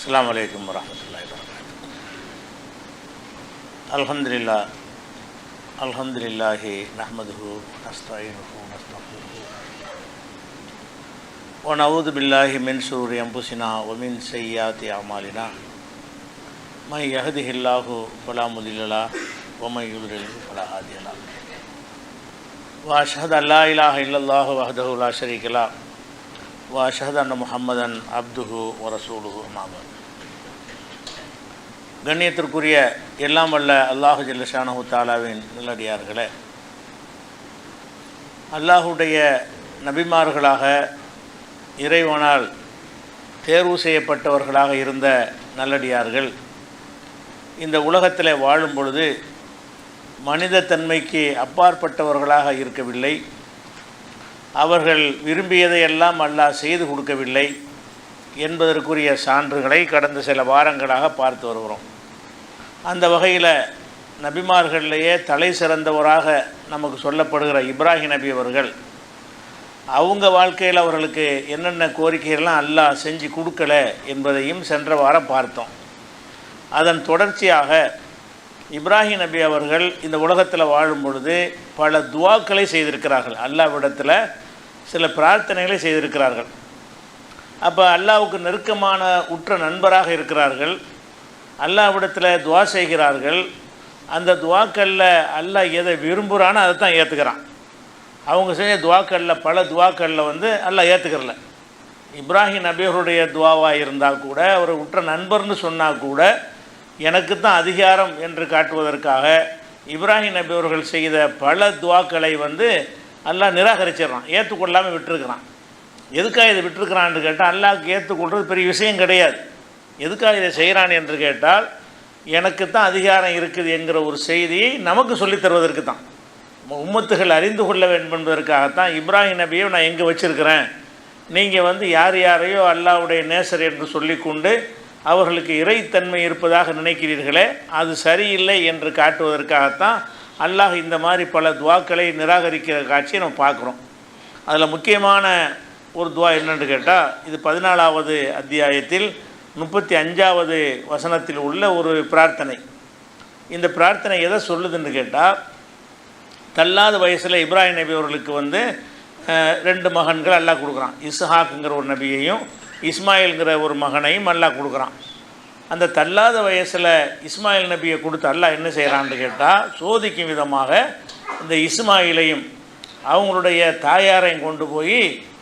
அஸ்லாம் வலைக்கம் வரமத்துல்லாய் வரகாத்து அல்ஹம்துலில்லா அல்ஹம்துலில்லாஹி நஹமதுஹு நஸ்தாயினுஹு நஸ்தஹுஹு ونعوذ بالله من شرور أنفسنا ومن سيئات أعمالنا من يهده الله فلا مضل له ومن يضلل فلا هادي له وأشهد أن لا إله إلا الله وحده لا شريك له وأشهد أن محمدا عبده ورسوله أما بعد கண்ணியத்திற்குரிய எல்லாம் வல்ல அல்லாஹு ஜல்லஷானஹு தாலாவின் நல்லடியார்களே அல்லாஹுடைய நபிமார்களாக இறைவனால் தேர்வு செய்யப்பட்டவர்களாக இருந்த நல்லடியார்கள் இந்த உலகத்தில் வாழும் பொழுது மனித தன்மைக்கு அப்பாற்பட்டவர்களாக இருக்கவில்லை அவர்கள் விரும்பியதையெல்லாம் அல்லாஹ் செய்து கொடுக்கவில்லை என்பதற்குரிய சான்றுகளை கடந்த சில வாரங்களாக பார்த்து வருகிறோம். அந்த வகையில் நபிமார்களிலேயே தலை சிறந்தவராக நமக்கு சொல்லப்படுகிற இப்ராஹிம் நபி அவர்கள் அவங்க வாழ்க்கையில் அவர்களுக்கு என்னென்ன கோரிக்கைகள்லாம் அல்லாஹ் செஞ்சு கொடுக்கல என்பதையும் சென்ற வாரம் பார்த்தோம். அதன் தொடர்ச்சியாக இப்ராஹிம் நபி அவர்கள் இந்த உலகத்தில் வாழும் பொழுது பல துவாக்களை செய்திருக்கிறார்கள். அல்லாவிடத்தில் சில பிரார்த்தனைகளை செய்திருக்கிறார்கள். அப்போ அல்லாவுக்கு நெருக்கமான உற்ற நண்பராக இருக்கிறார்கள். அல்லாவிடத்தில் துவா செய்கிறார்கள். அந்த துவாக்களில் அல்லாஹ் எதை விரும்புகிறானோ அதை தான் ஏற்றுக்கிறான் அவங்க செய்ய துவாக்களில் பல துவாக்களில் வந்து அல்லாஹ் ஏற்றுக்கிறல இப்ராஹிம் நபியருடைய துவாவாக இருந்தால் கூட ஒரு உற்ற நண்பர்னு சொன்னால் கூட எனக்கு தான் அதிகாரம் என்று காட்டுவதற்காக இப்ராஹிம் நபி அவர்கள் செய்த பல துவாக்களை வந்து அல்லாஹ் நிராகரிச்சிடறான் ஏற்றுக்கொள்ளாமல் விட்டுருக்கிறான். எதுக்காக இதை விட்டுருக்கிறான்னு கேட்டால் அல்லாஹ்க்கு ஏற்றுக்கொள்வது பெரிய விஷயம் கிடையாது. எதுக்காக இதை செய்கிறான் என்று கேட்டால் எனக்கு தான் அதிகாரம் இருக்குது என்கிற ஒரு செய்தியை நமக்கு சொல்லித் தருவதற்கு தான். உம்மத்துகள் அறிந்து கொள்ள வேண்டும் என்பதற்காகத்தான் இப்ராஹிம் நபியை நான் எங்கே வச்சுருக்கிறேன். நீங்கள் வந்து யார் யாரையோ அல்லாவுடைய நேசர் என்று சொல்லிக்கொண்டு அவர்களுக்கு இறைத்தன்மை இருப்பதாக நினைக்கிறீர்களே அது சரியில்லை என்று காட்டுவதற்காகத்தான் அல்லாஹ் இந்த மாதிரி பல துவாக்களை நிராகரிக்கிற காட்சியை நம்ம பார்க்குறோம். அதில் முக்கியமான ஒரு துவா என்னென்னு கேட்டால் இது பதினாலாவது அத்தியாயத்தில் முப்பத்தி அஞ்சாவது வசனத்தில் உள்ள ஒரு பிரார்த்தனை. இந்த பிரார்த்தனை எதை சொல்லுதுன்னு கேட்டால் தள்ளாத வயசில் இப்ராஹிம் நபி அவர்களுக்கு வந்து ரெண்டு மகன்கள் அல்லாஹ் கொடுக்குறான். இஸ்ஹாக்குங்கிற ஒரு நபியையும் இஸ்மாயில்ங்கிற ஒரு மகனையும் அல்லாஹ் கொடுக்குறான். அந்த தள்ளாத வயசில் இஸ்மாயில் நபியை கொடுத்து அல்லாஹ் என்ன செய்கிறான்னு கேட்டால் சோதிக்கும் விதமாக இந்த இஸ்மாயிலையும் அவங்களுடைய தாயாரையும் கொண்டு போய்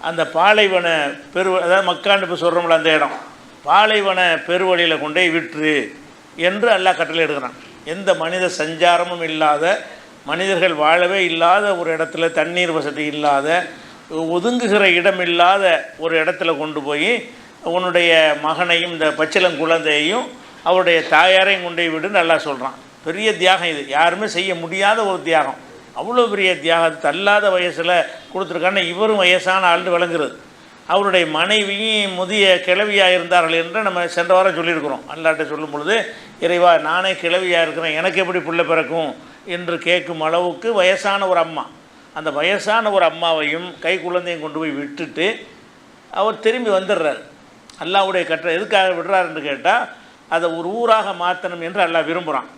அந்த பாலைவன பெரு அதாவது மக்காண்டு இப்போ சொல்கிறோம்ல அந்த இடம் பாலைவன பெருவழியில் கொண்டு போய் விட்டுரு என்று அல்லாஹ் கட்டளை எடுக்கிறான். எந்த மனித சஞ்சாரமும் இல்லாத மனிதர்கள் வாழவே இல்லாத ஒரு இடத்துல தண்ணீர் வசதி இல்லாத ஒதுங்குகிற இடமில்லாத ஒரு இடத்துல கொண்டு போய் உன்னுடைய மகனையும் இந்த பச்சிலம் குழந்தையையும் அவருடைய தாயாரையும் கொண்டு போய் விடுன்னு நல்லா சொல்கிறான் பெரிய தியாகம் இது. யாருமே செய்ய முடியாத ஒரு தியாகம். அவ்வளோ பெரிய தியாகம். தள்ளாத வயசில் கொடுத்துருக்கான்னு இவரும் வயசான ஆள்னு விளங்குறது. அவருடைய மனைவியும் முதிய கிழவியாக இருந்தார்கள் என்று நம்ம சென்ற வாரம் சொல்லியிருக்கிறோம். அல்லாட்ட சொல்லும் பொழுது இறைவா நானே கிழவியாக இருக்கிறேன் எனக்கு எப்படி பிள்ளை பிறக்கும்? என்று கேட்கும் அளவுக்கு வயசான ஒரு அம்மா. அந்த வயசான ஒரு அம்மாவையும் கை குழந்தையும் கொண்டு போய் விட்டுட்டு அவர் திரும்பி வந்துடுறார். அல்லாவுடைய கற்ற எதுக்காக விடுறாருன்னு கேட்டால் அதை ஒரு ஊராக மாற்றணும் என்று அல்லாஹ் விரும்புகிறான்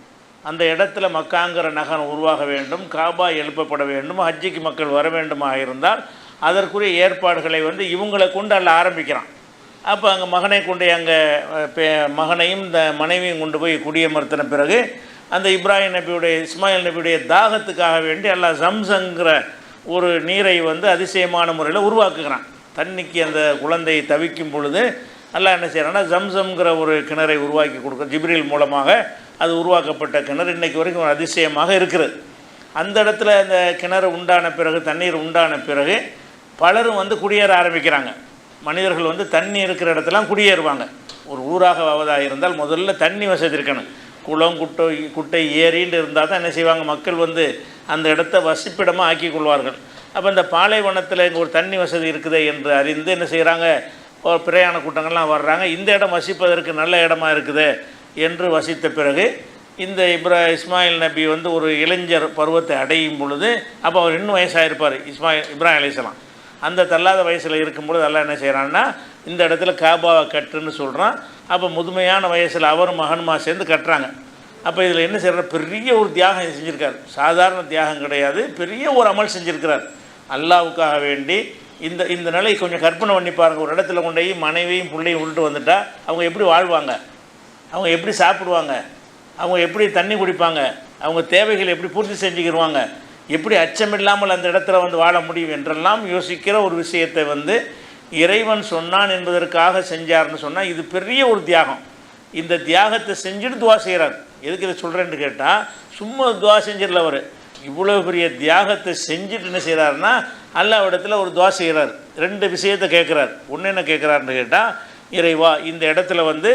அந்த இடத்துல மக்காங்கிற நகரம் உருவாக வேண்டும் காபா எழுப்பப்பட வேண்டும் ஹஜ்ஜிக்கு மக்கள் வர வேண்டுமாக இருந்தால் அதற்குரிய ஏற்பாடுகளை வந்து இவங்களை கொண்டு அல்ல ஆரம்பிக்கிறான். அப்போ அங்கே மகனை கொண்டு அங்கே மகனையும் இந்த மனைவியும் கொண்டு போய் குடியமர்த்தின பிறகு அந்த இப்ராஹிம் நபியுடைய இஸ்மாயில் நபியுடைய தாகத்துக்காக வேண்டி எல்லாம் ஜம்சங்கிற ஒரு நீரை வந்து அதிசயமான முறையில் உருவாக்குகிறான். தண்ணிக்கு அந்த குழந்தை தவிக்கும் பொழுது எல்லாம் என்ன செய்கிறான்னா ஜம்சம்ங்கிற ஒரு கிணறை உருவாக்கி கொடுக்க ஜிப்ரில் மூலமாக அது உருவாக்கப்பட்ட கிணறு இன்றைக்கு வரைக்கும் ஒரு அதிசயமாக இருக்கிறது. அந்த இடத்துல அந்த கிணறு உண்டான பிறகு தண்ணீர் உண்டான பிறகு பலரும் வந்து குடியேற ஆரம்பிக்கிறாங்க. மனிதர்கள் வந்து தண்ணி இருக்கிற இடத்துலாம் குடியேறுவாங்க. ஒரு ஊராக ஆவதாக இருந்தால் முதல்ல தண்ணி வசதி இருக்கணும். குளம் குட்டை குட்டை ஏரின்னு இருந்தால் தான் என்ன செய்வாங்க? மக்கள் வந்து அந்த இடத்த வசிப்பிடமாக ஆக்கி கொள்வார்கள். அப்போ இந்த பாலைவனத்தில் இங்கே ஒரு தண்ணி வசதி இருக்குது என்று அறிந்து என்ன செய்கிறாங்க பிரயாண கூட்டங்கள்லாம் வர்றாங்க. இந்த இடம் வசிப்பதற்கு நல்ல இடமா இருக்குது என்று வசித்த பிறகு இந்த இப்ரா இஸ்மாயில் நபி வந்து ஒரு இளைஞர் பருவத்தை அடையும் பொழுது அப்போ அவர் இன்னும் வயசாக இருப்பார் இஸ்மாயில் இப்ராஹிம் அலிஸ்லாம் அந்த தள்ளாத வயசில் இருக்கும்பொழுது எல்லாம் என்ன செய்கிறான்னா இந்த இடத்துல காபாவை கட்டுன்னு சொல்கிறான் அப்போ முதுமையான வயசில் அவரும் மகனுமா சேர்ந்து கட்டுறாங்க. அப்போ இதில் என்ன செய்கிற பெரிய ஒரு தியாகம் செஞ்சுருக்கார். சாதாரண தியாகம் கிடையாது. பெரிய ஒரு அமல் செஞ்சுருக்கிறார். அல்லாவுக்காக வேண்டி இந்த இந்த நிலை கொஞ்சம் கற்பனை பண்ணி பாருங்கள் ஒரு இடத்துல கொண்டு போய் மனைவியும் பிள்ளையும் விட்டுட்டு வந்துட்டால் அவங்க எப்படி வாழ்வாங்க? அவங்க எப்படி சாப்பிடுவாங்க? அவங்க எப்படி தண்ணி குடிப்பாங்க? அவங்க தேவைகளை எப்படி பூர்த்தி செஞ்சுக்கிடுவாங்க எப்படி அச்சமில்லாமல் அந்த இடத்துல வந்து வாழ முடியும் என்றெல்லாம் யோசிக்கிற ஒரு விஷயத்தை வந்து இறைவன் சொன்னான் என்பதற்காக செஞ்சார்னு சொன்னால் இது பெரிய ஒரு தியாகம். இந்த தியாகத்தை செஞ்சுட்டு துவா செய்கிறார் எதுக்கு இதை சொல்கிறேன்னு கேட்டால் சும்மா துவா செஞ்சிடல அவர். இவ்வளோ பெரிய தியாகத்தை செஞ்சுட்டு என்ன செய்கிறாருன்னா அல்லாவிடத்துல ஒரு துவா செய்கிறார் ரெண்டு விஷயத்தை கேட்குறார். ஒன்று என்ன கேட்குறாருன்னு கேட்டால் இறைவா இந்த இடத்துல வந்து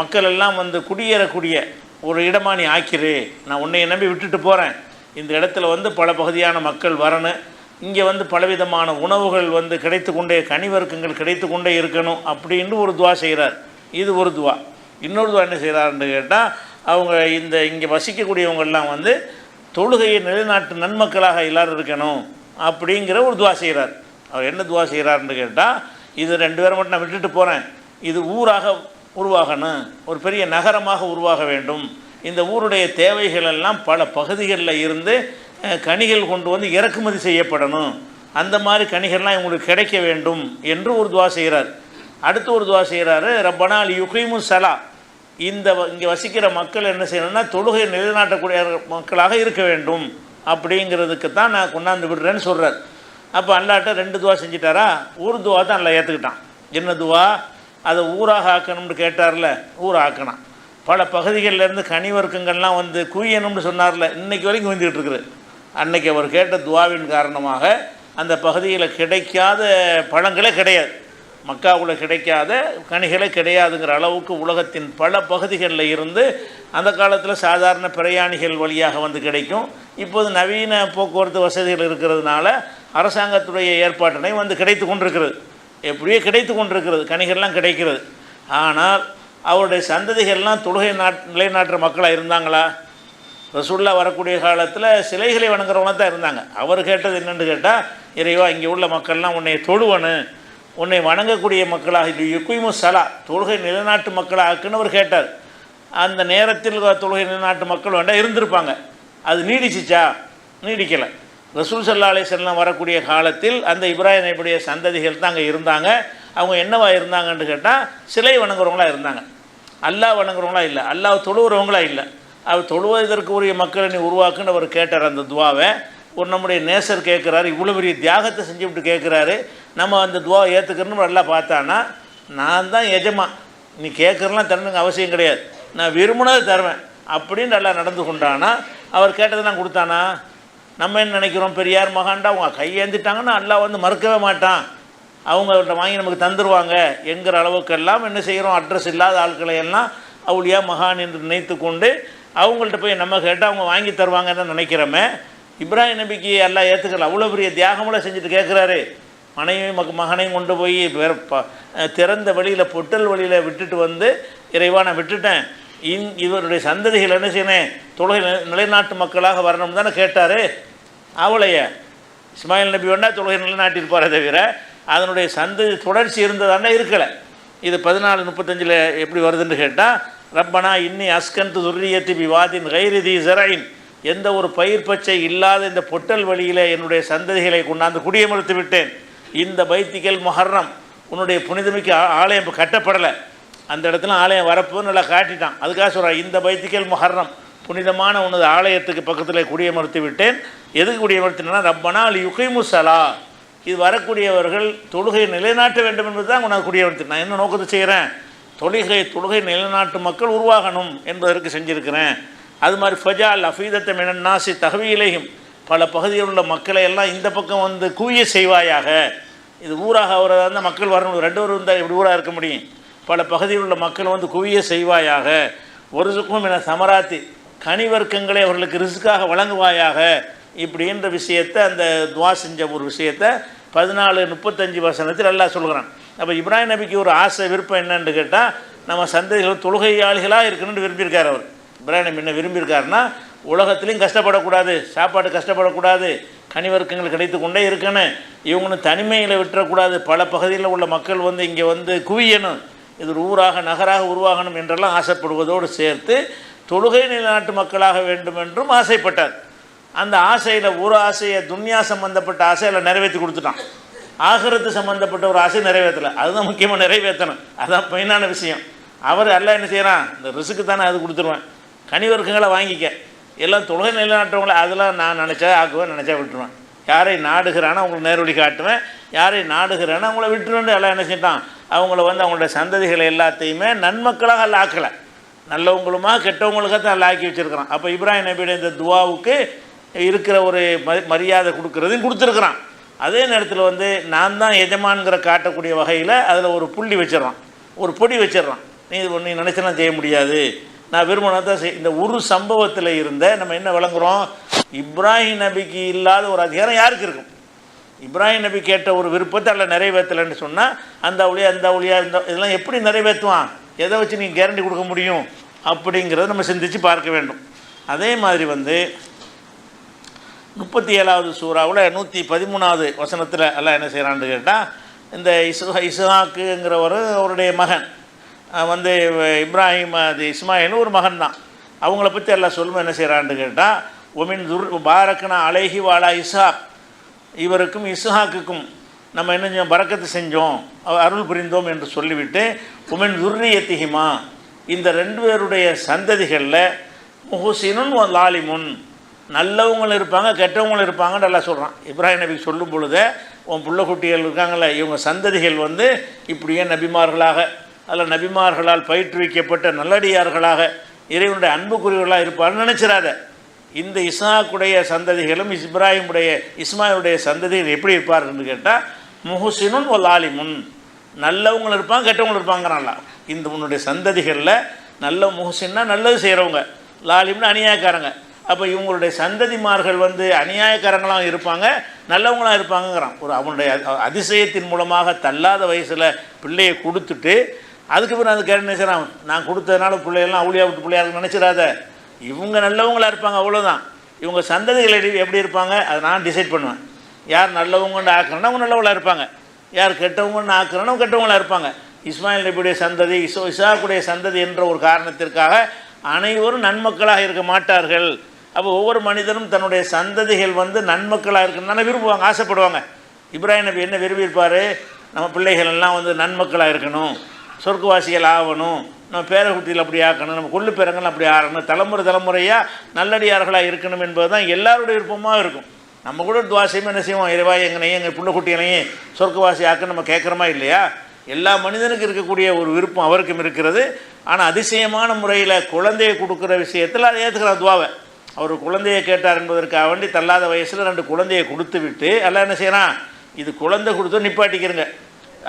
மக்கள் எல்லாம் வந்து குடியேறக்கூடிய ஒரு இடமா நீ ஆக்கிரு. நான் உன்னையை நம்பி விட்டுட்டு போகிறேன் இந்த இடத்துல வந்து பல பகுதியான மக்கள் வரணும். இங்கே வந்து பலவிதமான உணவுகள் வந்து கிடைத்து கொண்டே கனிவர்க்கங்கள் கிடைத்து கொண்டே இருக்கணும் அப்படின்னு ஒரு துவா செய்கிறார் இது ஒரு துவா. இன்னொரு துவா என்ன செய்கிறாருன்னு கேட்டால் அவங்க இந்த இங்கே வசிக்கக்கூடியவங்கள்லாம் வந்து தொழுகையை நிலைநாட்டு நன்மக்களாக எல்லாரும் இருக்கணும் அப்படிங்கிற ஒரு துவா செய்கிறார் அவர் என்ன துவா செய்கிறாருன்னு கேட்டால் இது ரெண்டு பேரை மட்டும் நான் விட்டுட்டு போகிறேன் இது ஊராக உருவாகணும். ஒரு பெரிய நகரமாக உருவாக வேண்டும். இந்த ஊருடைய தேவைகள் எல்லாம் பல பகுதிகளில் இருந்து கனிகள் கொண்டு வந்து இறக்குமதி செய்யப்படணும். அந்த மாதிரி கனிகள்லாம் இவங்களுக்கு கிடைக்க வேண்டும் என்று ஒரு துவா செய்கிறார். அடுத்து ஒரு துவா செய்கிறாரு ரப்பனால் யுகைமு சலா இந்த இங்கே வசிக்கிற மக்கள் என்ன செய்யணும்னா தொழுகை நிலைநாட்டக்கூடிய மக்களாக இருக்க வேண்டும். அப்படிங்கிறதுக்கு தான் நான் கொண்டாந்து விடுறேன்னு சொல்கிறார் அப்போ அல்லாட்ட ரெண்டு துவா செஞ்சிட்டாரா? ஒரு துவா தான் அல்ல ஏற்றுக்கிட்டான் என்ன துவா? அதை ஊராக ஆக்கணும்னு கேட்டார்ல ஊராக ஆக்கணும் பல பகுதிகளில் இருந்து கனிவர்க்கங்கள்லாம் வந்து குவியணும்னு சொன்னார்ல இன்றைக்கி வரைக்கும் வந்துக்கிட்டு இருக்குது. அன்னைக்கு அவர் கேட்ட துவாவின் காரணமாக அந்த பகுதியில் கிடைக்காத பழங்களே கிடையாது. மக்காவில் கிடைக்காத கனிகளே கிடையாதுங்கிற அளவுக்கு உலகத்தின் பல பகுதிகளில் இருந்து அந்த காலத்தில் சாதாரண பிரயாணிகள் வழியாக வந்து கிடைக்கும். இப்போது நவீன போக்குவரத்து வசதிகள் இருக்கிறதுனால அரசாங்கத்துடைய ஏற்பாட்டினை வந்து கிடைத்து கொண்டிருக்கிறது. எப்படியோ கிடைத்து கொண்டிருக்கிறது. கனிகள்லாம் கிடைக்கிறது. ஆனால் அவருடைய சந்ததிகள்லாம் தொழுகை நாட் நிலைநாட்டுற மக்களாக இருந்தாங்களா? ரசூல்லா வரக்கூடிய காலத்தில் சிலைகளை வணங்குறவங்க தான் இருந்தாங்க. அவர் கேட்டது என்னென்னு கேட்டால் இறைவா இங்கே உள்ள மக்கள்லாம் உன்னை தொழுவனு உன்னை வணங்கக்கூடிய மக்களாக இது யுக்குய்மு சலா தொழுகை நிலநாட்டு மக்களாக்குன்னு அவர் கேட்டார். அந்த நேரத்தில் தொழுகை நிலநாட்டு மக்கள் வேண்டாம் இருந்திருப்பாங்க. அது நீடிச்சிச்சா? நீடிக்கலை. ரசூல் சல்லா அலிசல்லாம் வரக்கூடிய காலத்தில் அந்த இப்ராஹிம் நபியுடைய சந்ததிகள் தான் அங்கே இருந்தாங்க. அவங்க என்னவா இருந்தாங்கன்னு கேட்டால் சிலை வணங்குறவங்களா இருந்தாங்க. அல்லாஹ் வணங்குறவங்களா இல்லை. அல்லாஹ் தொழுகிறவங்களா இல்லை. அவர் தொழுவதற்கு உரிய மக்களை நீ உருவாக்குன்னு அவர் கேட்டார் அந்த துவாவை. ஒரு நம்முடைய நேசர் கேட்குறாரு இவ்வளோ பெரிய தியாகத்தை செஞ்சு விட்டு கேட்குறாரு. நம்ம அந்த துவாவை ஏற்றுக்கணும்னு நல்லா பார்த்தானா நான் தான் எஜமா நீ கேட்குறலாம் தரணுங்க அவசியம் கிடையாது. நான் விரும்பினதை தருவேன் அப்படின்னு நல்லா நடந்து கொண்டானா. அவர் கேட்டதை நான் கொடுத்தானா நம்ம என்ன நினைக்கிறோம் பெரியார் மகாண்டா அவங்க கையேந்திட்டாங்கன்னா நல்லா வந்து மறுக்கவே மாட்டான். அவங்கள்ட்ட வாங்கி நமக்கு தந்துடுவாங்க என்கிற அளவுக்கெல்லாம் என்ன செய்கிறோம் அட்ரஸ் இல்லாத ஆட்களை எல்லாம் அவளியா மகான் என்று நினைத்து கொண்டு அவங்கள்ட்ட போய் நம்ம கேட்டால் அவங்க வாங்கி தருவாங்கன்னு நினைக்கிறோமே. இப்ராஹிம் நபிக்கு எல்லாம் ஏற்றுக்கல அவ்வளோ பெரிய தியாகமெல்லாம் செஞ்சுட்டு கேட்குறாரு மனைவி மக மகனையும் கொண்டு போய் வேற ப திறந்த வழியில் பொட்டல் வழியில் விட்டுட்டு வந்து இறைவா நான் விட்டுட்டேன். இன் இவருடைய சந்ததிகள் என்ன செய்யணும்? தொழுகை நிலைநாட்டு மக்களாக வரணும் தானே கேட்டார். அவளைய இஸ்மாயில் நபி வேணா தொழுகை நிலைநாட்டியிருப்பாரே தவிர அதனுடைய சந்ததி தொடர்ச்சி இருந்ததானே இருக்கலை. இது பதினாலு முப்பத்தஞ்சில் எப்படி வருதுன்னு கேட்டால் ரப்பனா இன்னி அஸ்கன்து துர்ரியத்தி விவாதின் கைரிதி ஜரைன் எந்த ஒரு பயிர் பச்சை இல்லாத இந்த பொட்டல் வழியில் என்னுடைய சந்ததிகளை கொண்டாந்து குடியமர்த்து விட்டேன். இந்த பைத்திகள் முஹர்ரம். உன்னுடைய புனிதமிக்கு ஆலயம் இப்போ கட்டப்படலை. அந்த இடத்துல ஆலயம் வரப்போன்னு நல்லா காட்டிட்டான். அதுக்காக சொல்கிறான் இந்த பைத்திகள் முஹர்ரம். புனிதமான உனது ஆலயத்துக்கு பக்கத்தில் குடியமர்த்தி விட்டேன். எதுக்கு குடியமர்த்தினா ரப்பனா யுகைமு சலா. இது வரக்கூடியவர்கள் தொழுகை நிலைநாட்ட வேண்டும் என்பது தான் உனக்கு குடியமர்த்தி நான் என்ன நோக்கத்தை செய்கிறேன் தொழுகை தொழுகை நிலநாட்டு மக்கள் உருவாகணும் என்பதற்கு செஞ்சுருக்கிறேன். அது மாதிரி ஃபஜால் அஃபீதத்தை மினன்னாசி தகவியிலையும் பல பகுதியில் உள்ள மக்களை எல்லாம் இந்த பக்கம் வந்து குவிய செய்வாயாக. இது ஊராக அவரை வந்து மக்கள் வரணும். ரெண்டு பேரும் இருந்தால் இப்படி ஊராக இருக்க முடியும். பல பகுதியில் உள்ள மக்கள் வந்து குவிய செய்வாயாக. ஒரு சுக்கும் என சமராத்தி கனிவர்க்கங்களை அவர்களுக்கு ரிஸ்க்காக வழங்குவாயாக. இப்படின்ற விஷயத்தை அந்த துவா செஞ்ச ஒரு விஷயத்தை பதினாலு முப்பத்தஞ்சு வசனத்தில் எல்லாம் சொல்கிறான். அப்போ இப்ராஹிம் நபிக்கு ஒரு ஆசை விருப்பம் என்னன்னு கேட்டால் நம்ம சந்ததிகள் தொழுகையாளிகளாக இருக்கணும்னு விரும்பியிருக்கார் அவர். இப்ராஹிம் நபி என்ன விரும்பியிருக்காருன்னா உலகத்துலேயும் கஷ்டப்படக்கூடாது சாப்பாடு கஷ்டப்படக்கூடாது கனிவர்க்கங்கள் கிடைத்து கொண்டே இருக்கணும். இவங்களும் தனிமையில் விட்டுறக்கூடாது. பல பகுதியில் உள்ள மக்கள் வந்து இங்கே வந்து குவியணும். இது ஒரு ஊராக நகராக உருவாகணும் என்றெல்லாம் ஆசைப்படுவதோடு சேர்த்து தொழுகை நிலநாட்டு மக்களாக வேண்டும் என்றும் ஆசைப்பட்டார். அந்த ஆசையில் ஒரு ஆசையை துன்யா சம்பந்தப்பட்ட ஆசையில் நிறைவேற்றி கொடுத்துட்டான். ஆகிரத்து சம்பந்தப்பட்ட ஒரு ஆசை நிறைவேற்றலை. அதுதான் முக்கியமாக நிறைவேற்றணும். அதுதான் மெயினான விஷயம். அவர் எல்லாம் என்ன செய்கிறான் இந்த ரிசுக்கு தானே அது கொடுத்துருவேன். கனிவர்க்கங்களை வாங்கிக்க. எல்லாம் தொழுகை நிலைநாட்டவங்களை அதெல்லாம் நான் நினச்சா ஆக்குவேன் நினச்சா விட்டுருவேன். யாரை நாடுகிறானோ அவங்களுக்கு நேரடி காட்டுவேன். யாரை நாடுகிறானோ அவங்கள விட்டுருன்னு எல்லாம் என்ன செஞ்சிட்டான் அவங்கள வந்து அவங்களோட சந்ததிகளை எல்லாத்தையுமே நன்மக்களாக அல்ல ஆக்கலை. நல்லவங்களுமா கெட்டவங்களுக்காக தான் அல்ல ஆக்கி வச்சுருக்கிறான். அப்போ இப்ராஹிம் நபியுடைய இந்த துவாவுக்கு இருக்கிற ஒரு மரியாதை கொடுக்குறதையும் கொடுத்துருக்குறான். அதே நேரத்தில் வந்து நான் தான் எஜமான்கிற காட்டக்கூடிய வகையில் அதில் ஒரு புள்ளி வச்சிடறான். ஒரு பொடி வச்சிடறான். நீ இது நீ நினச்சலாம் செய்ய முடியாது. நான் விரும்பினா தான் செய். இந்த ஒரு சம்பவத்தில் இருந்த நம்ம என்ன விளங்குறோம்? இப்ராஹிம் நபிக்கு இல்லாத ஒரு அதிகாரம் யாருக்கு இருக்கும்? இப்ராஹிம் நபி கேட்ட ஒரு விருப்பத்தை அதில் நிறைவேற்றலைன்னு சொன்னால் அந்த அவளியா அந்த அவளியா இந்த இதெல்லாம் எப்படி நிறைவேற்றுவான் எதை வச்சு நீங்கள் கேரண்டி கொடுக்க முடியும்? அப்படிங்கிறத நம்ம சிந்திச்சு பார்க்க வேண்டும். அதே மாதிரி வந்து முப்பத்தி ஏழாவது சூறாவில் நூற்றி பதிமூணாவது வசனத்தில் எல்லாம் என்ன செய்கிறான்னு கேட்டால் இந்த இஸ்ஹா இஸ்ஹாக்குங்கிறவர் அவருடைய மகன். வந்து இப்ராஹிம் அது இஸ்மாயில் ஒரு மகன் தான். அவங்கள பற்றி எல்லாம் சொல்லும் என்ன செய்கிறான்னு கேட்டால் ஒமின் துர் பாரக்னா அலைஹி வாலா இஸ்ஹாக் இவருக்கும் இஸ்ஹாக்குக்கும் நம்ம என்ன செஞ்சோம்? பறக்கத்து செஞ்சோம். அருள் புரிந்தோம் என்று சொல்லிவிட்டு உமின் துர்ரியத்திகிமா இந்த ரெண்டு பேருடைய சந்ததிகளில் முஹுசினுன் லாலிமுன். நல்லவங்களும் இருப்பாங்க கெட்டவங்களும் இருப்பாங்கன்னு நல்லா சொல்கிறான் இப்ராஹிம் நபி சொல்லும் பொழுது உன் புள்ள குட்டிகள் இருக்காங்கல்ல இவங்க சந்ததிகள் வந்து இப்படியே நபிமார்களாக அல்ல நபிமார்களால் பயிற்றுவிக்கப்பட்ட நல்லடியார்களாக இறைவனுடைய அன்புக்குரியவர்களாக இருப்பார்னு நினச்சிடாத இந்த இஸ்ஹாக்குடைய சந்ததிகளும் இப்ராஹிமுடைய இஸ்மாயிலுடைய சந்ததிகள் எப்படி இருப்பார்னு கேட்டால் முஹுசினுன் ஒ லாலிமுன். நல்லவங்களும் இருப்பாங்க கெட்டவங்களும் இருப்பாங்கிறான்ல. இந்த உன்னுடைய சந்ததிகளில் நல்ல முஹசின்னா நல்லது செய்கிறவங்க லாலிம்னு அநியாயக்காரங்க. அப்போ இவங்களுடைய சந்ததிமார்கள் வந்து அநியாயக்காரங்களாக இருப்பாங்க நல்லவங்களாக இருப்பாங்கங்கிறான். ஒரு அவனுடைய அதிசயத்தின் மூலமாக தள்ளாத வயசில் பிள்ளையை கொடுத்துட்டு அதுக்கு பிறகு அது கேட்டு நினைச்சிடான் நான் கொடுத்ததுனால பிள்ளைகள்லாம் அவளியா விட்டு பிள்ளையாக நினச்சிடாத. இவங்க நல்லவங்களா இருப்பாங்க அவ்வளோதான் இவங்க சந்ததிகள் எப்படி- இருப்பாங்க? அதை நான் டிசைட் பண்ணுவேன். யார் நல்லவங்கன்னு ஆக்குறேன்னா அவங்க நல்லவங்களா இருப்பாங்க. யார் கெட்டவங்கன்னு ஆக்குறேன்னா கெட்டவங்களாக கெட்டவங்களா இருப்பாங்க. இஸ்மாயில் நபியுடைய சந்ததி இசோ இசாக்குடைய சந்ததி என்ற ஒரு காரணத்திற்காக அனைவரும் நன்மக்களாக இருக்க மாட்டார்கள். அப்போ ஒவ்வொரு மனிதனும் தன்னுடைய சந்ததிகள் வந்து நன்மக்களாக இருக்கணும்னு விரும்புவாங்க ஆசைப்படுவாங்க. இப்ராஹிம் நபி என்ன விரும்பியிருப்பார்? நம்ம பிள்ளைகள் எல்லாம் வந்து நன்மக்களாக இருக்கணும். சொர்க்கவாசிகள் ஆகணும். நம்ம பேரகுட்டியில் அப்படி ஆக்கணும். நம்ம கொள்ளு பேரங்கள் அப்படி ஆகணும். தலைமுறை தலைமுறையாக நல்லடியார்களாக இருக்கணும் என்பது தான் எல்லாருடைய விருப்பமாக இருக்கும். நம்ம கூட துவாசையுமே என்ன செய்வோம்? இறைவா எங்கனையும் எங்கள் புள்ள சொர்க்கவாசி ஆக்க நம்ம கேட்குறோமா இல்லையா? எல்லா மனிதனுக்கு இருக்கக்கூடிய ஒரு விருப்பம் அவருக்கும் இருக்கிறது. ஆனால் அதிசயமான முறையில் குழந்தையை கொடுக்குற விஷயத்தில் அதை ஏற்றுக்கிறான் துவாவை. அவர் குழந்தையை கேட்டார் என்பதற்காக வேண்டி தள்ளாத வயசில் ரெண்டு குழந்தையை கொடுத்து விட்டு எல்லாம் என்ன செய்கிறான் இது குழந்தை கொடுத்து நிப்பாட்டிக்கிறங்க.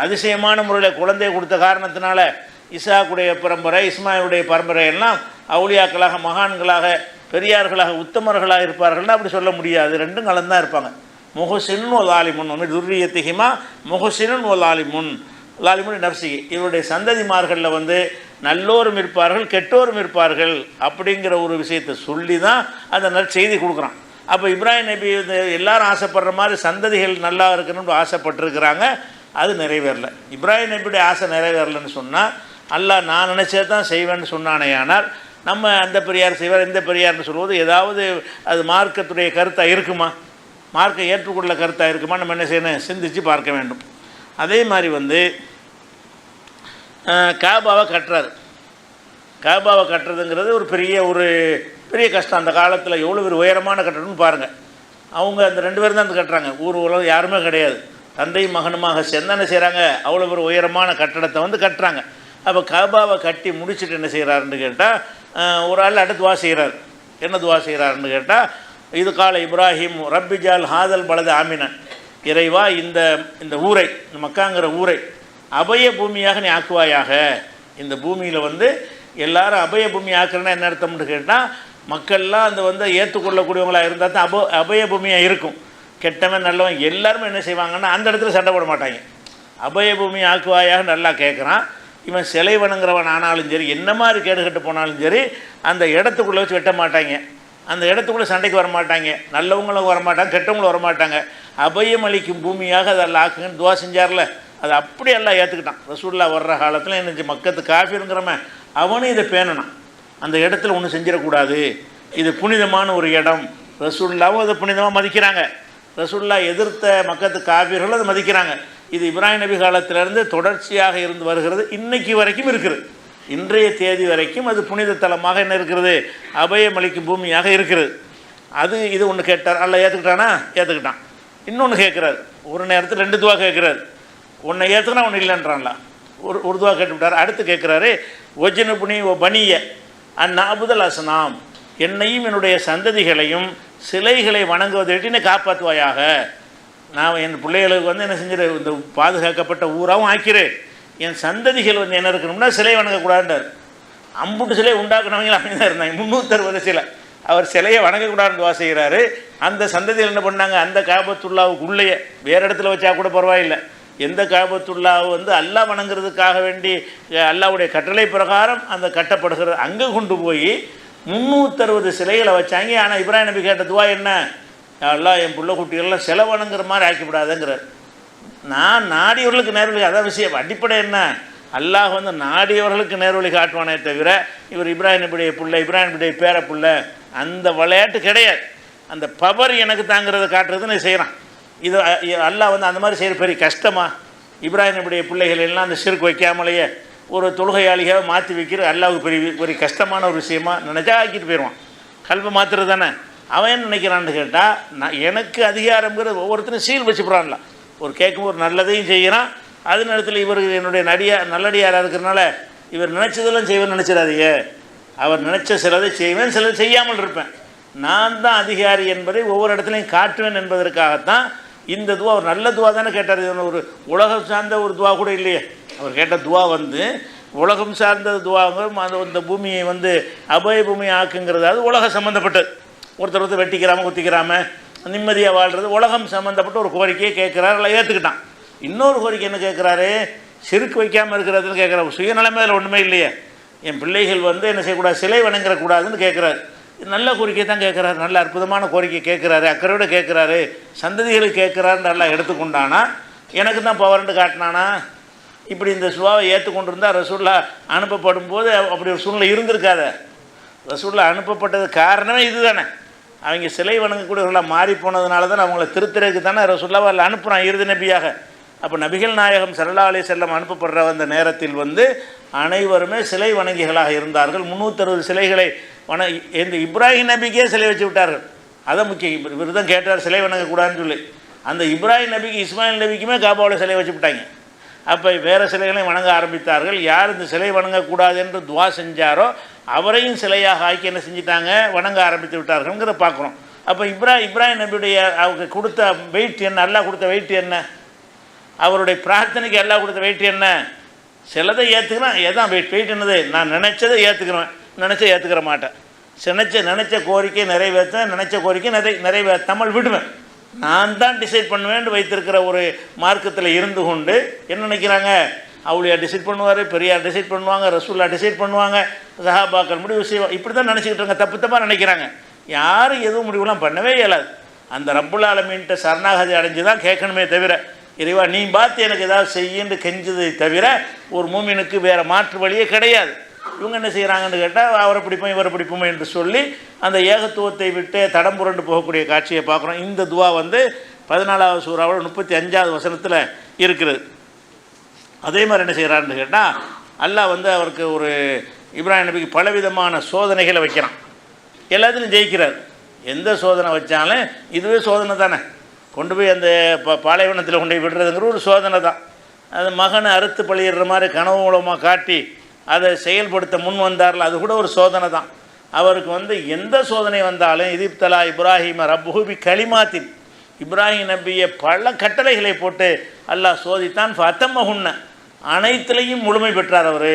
அதிசயமான முறையில் குழந்தையை கொடுத்த காரணத்தினால இசாக்குடைய பரம்பரை இஸ்மாயிலுடைய பரம்பரை எல்லாம் அவுளியாக்களாக மகான்களாக பெரியார்களாக உத்தமர்களாக இருப்பார்கள்னா அப்படி சொல்ல முடியாது. ரெண்டும் கலந்தான் இருப்பாங்க. முகசின் ஒரு லாலிமுன் ஒன்று துர்ரியத்திகிமா முகசினுன் ஒரு லாலிமுன். லாலிமுன் நப்சி. இவருடைய சந்ததிமார்களில் வந்து நல்லோரும் இருப்பார்கள் கெட்டோரும் இருப்பார்கள் அப்படிங்கிற ஒரு விஷயத்தை சொல்லி தான் அந்த நற்செய்தி கொடுக்குறான். அப்போ இப்ராஹிம் நபி வந்து எல்லாரும் ஆசைப்படுற மாதிரி சந்ததிகள் நல்லா இருக்கணும்னு ஆசைப்பட்டிருக்கிறாங்க அது நிறைவேறலை. இப்ராஹிம் நபியுடைய ஆசை நிறைவேறலைன்னு சொன்னால் அல்லாஹ் நான் நினச்சே தான் செய்வேன்னு சொன்னானே ஆனால் நம்ம அந்த பெரியார் செய்வார் இந்த பெரியார்னு சொல்வது ஏதாவது அது மார்க்கத்துடைய கருத்தாக இருக்குமா? மார்க்கை ஏற்றுக்கொள்ள கருத்தாக இருக்குமா? நம்ம என்ன செய்யணும்? சிந்தித்து பார்க்க வேண்டும். அதே மாதிரி வந்து காபாவை கட்டுறாரு. காபாவை கட்டுறதுங்கிறது ஒரு பெரிய ஒரு பெரிய கஷ்டம். அந்த காலத்தில் எவ்வளோ ஒரு உயரமான கட்டடம்னு பாருங்கள் அவங்க அந்த ரெண்டு பேரும் தான் வந்து கட்டுறாங்க. ஊர் உலகம் யாருமே கிடையாது. தந்தையும் மகனுமாக சேர்ந்து என்ன செய்கிறாங்க அவ்வளோ ஒரு உயரமான கட்டடத்தை வந்து கட்டுறாங்க. அப்போ காபாவை கட்டி முடிச்சுட்டு என்ன செய்கிறாருன்னு கேட்டால் ஒரு ஆள் அடுத்து துவா செய்கிறார் என்ன துவா செய்கிறாருன்னு கேட்டால் இது கால இப்ராஹிம் ரப்பிஜால் ஹாதல் பலது ஆமினன். இறைவா இந்த இந்த ஊரை இந்த மக்காங்கிற ஊரை அபய பூமியாக நீ ஆக்குவாயாக. இந்த பூமியில் வந்து எல்லாரும் அபய பூமி ஆக்குறேன்னா என்ன அர்த்தம்னு கேட்டால் மக்கள்லாம் அந்த வந்து ஏற்றுக்கொள்ளக்கூடியவங்களாக இருந்தால் தான் அப அபய பூமியாக இருக்கும். கெட்டவன் நல்லவன் எல்லாருமே என்ன செய்வாங்கன்னா அந்த இடத்துல சண்டை போட மாட்டாங்க. அபய பூமி ஆக்குவாயாக நல்லா கேட்குறான் இவன் சிலை வணங்குறவன் ஆனாலும் சரி என்ன மாதிரி கேடு கட்டு போனாலும் சரி அந்த இடத்துக்குள்ளே வச்சு வெட்ட மாட்டாங்க. அந்த இடத்துக்குள்ளே சண்டைக்கு வர மாட்டாங்க. நல்லவங்களும் வர மாட்டாங்க கெட்டவங்களும் வர மாட்டாங்க அபயம் அளிக்கும் பூமியாக அதை ஆக்குங்கன்னு துவா செஞ்சார்ல. அது அப்படி எல்லாம் ஏற்றுக்கிட்டான் ரசூல்லா வர்ற காலத்தில் என்ன மக்கத்து காஃபிருங்கிறவன் அவனும் இதை பேணனான். அந்த இடத்துல ஒன்றும் செஞ்சிடக்கூடாது. இது புனிதமான ஒரு இடம். ரசூல்லாவும் அதை புனிதமாக மதிக்கிறாங்க. ரசூல்லா எதிர்த்த மக்கத்து காவிர்களும் அதை மதிக்கிறாங்க. இது இப்ராஹிம் நபி காலத்திலேருந்து தொடர்ச்சியாக இருந்து வருகிறது. இன்றைக்கு வரைக்கும் இருக்குது. இன்றைய தேதி வரைக்கும் அது புனித தலமாக என்ன இருக்கிறது அபயமளிக்கும் பூமியாக இருக்கிறது அது இது ஒன்று கேட்டார். அல்ல ஏற்றுக்கிட்டானா ஏற்றுக்கிட்டான் இன்னொன்று கேட்குறாரு ஒரு நேரத்தில் ரெண்டு துவா கேட்குறாரு உன்னை ஏற்றுக்கினா ஒன்று இல்லைன்றான்லாம். ஒரு உருதுவாக கேட்டுவிட்டார். அடுத்து கேட்குறாரு ஒஜனு புனி ஓ பனிய அந்நாபுதல் அசனாம் என்னையும் என்னுடைய சந்ததிகளையும் சிலைகளை வணங்குவதை விட்டு என்னை காப்பாற்றுவாயாக நான் என் பிள்ளைகளுக்கு வந்து என்ன செஞ்சிரு இந்த பாதுகாக்கப்பட்ட ஊராகவும் ஆக்கிரு. என் சந்ததிகள் வந்து என்ன இருக்கணும்னா சிலை வணங்கக்கூடாதுன்றார். அம்புட்டு சிலை உண்டாக்குனவங்க அப்படி தான் இருந்தாங்க. முந்நூற்றறுபது சிலை. அவர் சிலையை வணங்கக்கூடாதுன்னு துவா செய்கிறாரு. அந்த சந்ததியில் என்ன பண்ணாங்க? அந்த காபத்துள்ளாவுக்குள்ளேயே வேறு இடத்துல வச்சா கூட பரவாயில்லை. எந்த காபத்துள்ளாவை வந்து அல்லாஹ் வணங்குறதுக்காக வேண்டி அல்லாவுடைய அல்லாஹ்வுடைய கட்டளை பிரகாரம் அந்த கட்டப்படுகிறது. அங்கே கொண்டு போய் முந்நூற்றறுபது சிலைகளை வச்சாங்க. ஆனால் இப்ராஹிம் நபி கேட்ட துவா என்ன? எல்லாம் என் பிள்ளை குட்டிகள்லாம் செலவணுங்கிற மாதிரி ஆக்கிவிடாதுங்கிறார். நான் நாடியவர்களுக்கு நேர்வழி அதான் விஷயம். அடிப்படை என்ன? அல்லாஹ் வந்து நாடியவர்களுக்கு நேர்வழி காட்டுவானே தவிர இவர் இப்ராஹிம் நபியுடைய பிள்ளை இப்ராஹிம் நபியுடைய பேர புள்ள அந்த விளையாட்டு கிடையாது. அந்த பவர் எனக்கு தாங்கிறத காட்டுறது நான் செய்கிறான் இது அல்லாஹ் வந்து அந்த மாதிரி செய்கிற பெரிய கஷ்டமாக இப்ராஹிம் பிள்ளைகள் எல்லாம் அந்த சிறுக்கு வைக்காமலேயே ஒரு தொழுகையாளியாக மாற்றி வைக்கிற அல்லாவுக்கு பெரிய பெரிய கஷ்டமான ஒரு விஷயமா நினச்சா ஆக்கிட்டு போயிடுவான் கல்பை மாத்துறது தானே அவன் என்ன நினைக்கிறான்னு கேட்டால் நான் எனக்கு அதிகாரங்கிறது ஒவ்வொருத்தரும் சீல் வச்சுக்கிறான்ல. ஒரு கேட்கும் ஒரு நல்லதையும் செய்கிறான். அது நேரத்தில் இவர் என்னுடைய நடிகா நல்லடியாராக இருக்கிறனால இவர் நினச்சதெல்லாம் செய்வேன்னு நினச்சிடாதீங்க. அவர் நினச்ச சிலதை செய்வேன் சிலதை செய்யாமல் இருப்பேன். நான் தான் அதிகாரி என்பதை ஒவ்வொரு இடத்துலையும் காட்டுவேன் என்பதற்காகத்தான் இந்த துவா ஒரு நல்ல துவா தானே கேட்டார். இது ஒரு உலகம் சார்ந்த ஒரு துவா கூட இல்லையே. அவர் கேட்ட துவா வந்து உலகம் சார்ந்த துவாங்க அந்த இந்த பூமியை வந்து அபய பூமி ஆக்குங்கிறதாவது உலக உலகம் சம்மந்தப்பட்டது ஒருத்தர் ஒருத்தர் வெட்டிக்கிறாம குத்திக்கிறாம நிம்மதியாக வாழ்கிறது உலகம் சம்மந்தப்பட்ட ஒரு கோரிக்கையை கேட்குறாரு இல்லை ஏற்றுக்கிட்டான் இன்னொரு கோரிக்கை என்ன கேட்குறாரு? செருக்கு வைக்காமல் இருக்கிறதுன்னு கேட்குறாரு. சுயநலமே அதில் ஒன்றுமே இல்லையே. என் பிள்ளைகள் வந்து என்ன செய்யக்கூடாது? சிலை வணங்கிடக்கூடாதுன்னு கேட்குறாரு. நல்ல கோரிக்கை தான் கேட்குறாரு நல்ல அற்புதமான கோரிக்கை கேட்குறாரு அக்கறையோட கேட்குறாரு சந்ததிகளுக்கு கேட்குறாருன்னு நல்லா எடுத்துக்கொண்டானா எனக்கு தான் பவர்னு காட்டினானா? இப்படி இந்த சுவாவை ஏற்றுக்கொண்டு இருந்தால் ரசூல்லா அனுப்பப்படும் போது அப்படி ஒரு சூழ்நிலை இருந்திருக்காத. ரசூல்லா அனுப்பப்பட்டது காரணமே இதுதானே. அவங்க சிலை வணங்கக்கூடியவர்களாக மாறி போனதுனால தான் அவங்கள திருத்துறதுக்கு தானே ரசூல்லாவை அனுப்புகிறான் இறுதி நபியாக. அப்போ நபிகள் நாயகம் சல்லா அலி செல்லம் அனுப்பப்படுற அந்த நேரத்தில் வந்து அனைவருமே சிலை வணங்கிகளாக இருந்தார்கள். முந்நூற்றறுபது சிலைகளை வண இந்த இப்ராஹிம் நபிக்கே சிலை வச்சு விட்டார்கள். அதை முக்கியம். இவர் கேட்டார் சிலை வணங்கக்கூடாதுன்னு சொல்லி. அந்த இப்ராஹிம் நபிக்கு இஸ்மாயில் நபிக்குமே காபாவில் சிலை வச்சு விட்டாங்க. அப்போ வேறு சிலைகளையும் வணங்க ஆரம்பித்தார்கள். யார் இந்த சிலை வணங்கக்கூடாது என்று துவா செஞ்சாரோ அவரையும் சிலையாக ஆக்கி என்ன செஞ்சிட்டாங்க? வணங்க ஆரம்பித்து விட்டார்கள்ங்கிற பார்க்குறோம் அப்போ இப்ரா இப்ராஹிம் நபியுடைய அவங்க கொடுத்த வெயிட் என்ன? அல்லாஹ் கொடுத்த வெயிட் என்ன? அவருடைய பிரார்த்தனைக்கு எல்லாம் கொடுத்த வெயிட் என்ன? சிலதை ஏற்றுக்கிறேன் எதான் வெயிட் வெயிட் என்னது நான் நினச்சதை ஏற்றுக்கிறேன் நினச்ச ஏற்றுக்கிற மாட்டேன். நினச்ச நினச்ச கோரிக்கை நிறைவேற்றுவேன் நினச்ச கோரிக்கை நிறை நிறைவேற்றாமல் விடுவேன். நான் தான் டிசைட் பண்ணுவேன்னு வைத்திருக்கிற ஒரு மார்க்கத்தில் இருந்து கொண்டு என்ன நினைக்கிறாங்க? அவளியா டிசைட் பண்ணுவார் பெரியார் டிசைட் பண்ணுவாங்க ரசூல்லா டிசைட் பண்ணுவாங்க சஹாபாக்கள் முடிவு செய்வாங்க இப்படி தான் நினச்சிக்கிட்டு இருக்காங்க தப்பு தப்பாக நினைக்கிறாங்க. யாரும் எதுவும் முடிவுலாம் பண்ணவே இயலாது. அந்த ரப்புல் ஆலமீன்ட்ட சரணாகதி அடைஞ்சு தான் கேட்கணுமே தவிர இறைவா நீ பார்த்து எனக்கு ஏதாவது செய்யுன்னு கெஞ்சதை தவிர ஒரு மூமினுக்கு வேறு மாற்று வழியே கிடையாது. இவங்க என்ன செய்கிறாங்கன்னு கேட்டால் அவரை பிடிப்போம் இவரை பிடிப்போம் என்று சொல்லி அந்த ஏகத்துவத்தை விட்டு தடம் புரண்டு போகக்கூடிய காட்சியை பார்க்குறோம். இந்த துவா வந்து பதினாலாவது சூறாவோட முப்பத்தி அஞ்சாவது வசனத்தில் இருக்கிறது. அதே மாதிரி என்ன செய்கிறான்னு கேட்டால் அல்லாஹ் வந்து அவருக்கு ஒரு இப்ராஹிம் நபிக்கு பலவிதமான சோதனைகளை வைக்கிறான். எல்லாத்துலையும் ஜெயிக்கிறார். எந்த சோதனை வச்சாலும் இதுவே சோதனை தானே? கொண்டு போய் அந்த ப பாலைவனத்தில் கொண்டு போய் விடுறதுங்கிற ஒரு சோதனை தான். அது மகனை அறுத்து பழியிடுற மாதிரி கனவு மூலமாக காட்டி அதை செயல்படுத்த முன் வந்தார்ல அது கூட ஒரு சோதனை தான். அவருக்கு வந்து எந்த சோதனை வந்தாலும் இதிப்தலா இப்ராஹிம ரப்புஹுபி களிமாத்தின். இப்ராஹிம் நபியை பல கட்டளைகளை போட்டு அல்லாஹ் சோதித்தான் ஃபத்தம்ம அனைத்துலேயும் முழுமை பெற்றார் அவர்.